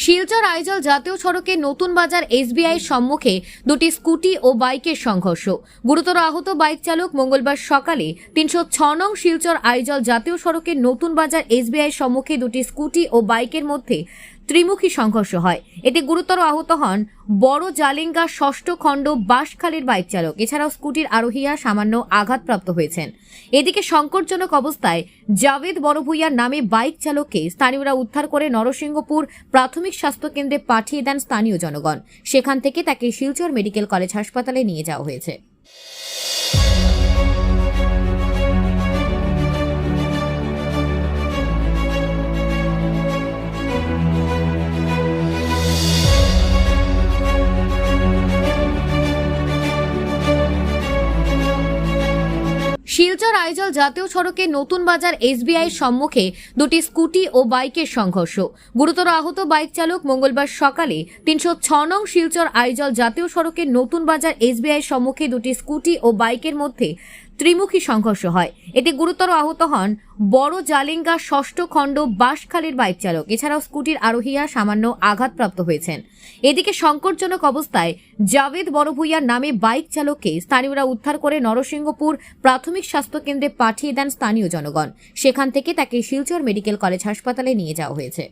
শিলচর আইজল জাতীয় সড়কে নতুন বাজার এসবিআই সম্মুখে দুটি স্কুটি ও বাইকের সংঘর্ষ। গুরুতর আহত বাইক চালক মঙ্গলবার সকালে তিনশো ছ নং শিলচর আইজল জাতীয় সড়কের নতুন বাজার এসবিআই সম্মুখে দুটি স্কুটি ও বাইকের মধ্যে ত্রিমুখী সংঘর্ষ হয়। এতে গুরুতর আহত হন বড় জালিঙ্গা ষষ্ঠ খণ্ড বাঁশখালীর বাইক চালক। এছাড়াও স্কুটির আরোহীরা সামান্য আঘাতপ্রাপ্ত হয়েছেন। এদিকে সংকটজনক অবস্থায় জাভেদ বড়ভূইয়ার নামে বাইক চালককে স্থানীয়রা উদ্ধার করে নরসিংহপুর প্রাথমিক স্বাস্থ্য কেন্দ্রে পাঠিয়ে দেন স্থানীয় জনগণ। সেখান থেকে তাকে শিলচর মেডিকেল কলেজ হাসপাতালে নিয়ে যাওয়া হয়েছে। শিলচর আইজল জাতীয় সড়কে নতুন বাজার এসবিআই সম্মুখে দুটি স্কুটি ও বাইকের সংঘর্ষ। গুরুতর আহত বাইক চালক মঙ্গলবার সকালে তিনশো ছ নং শিলচর আইজল জাতীয় সড়কে নতুন বাজার এসবিআই সম্মুখে দুটি স্কুটি ও বাইকের মধ্যে ত্রিমুখী সংঘর্ষ হয়। এতে গুরুতর আহত হন বড় জালিঙ্গা ষষ্ঠ খণ্ড বাঁশখালীর বাইক চালক। এছাড়াও স্কুটির আরোহীরা সামান্য আঘাতপ্রাপ্ত হয়েছেন। এদিকে সংকটজনক অবস্থায় জাভেদ বড়ভূইয়ার নামে বাইক চালককে স্থানীয়রা উদ্ধার করে নরসিংহপুর প্রাথমিক স্বাস্থ্য কেন্দ্রে পাঠিয়ে দেন স্থানীয় জনগণ। সেখান থেকে তাকে শিলচর মেডিকেল কলেজ হাসপাতালে নিয়ে যাওয়া হয়েছে।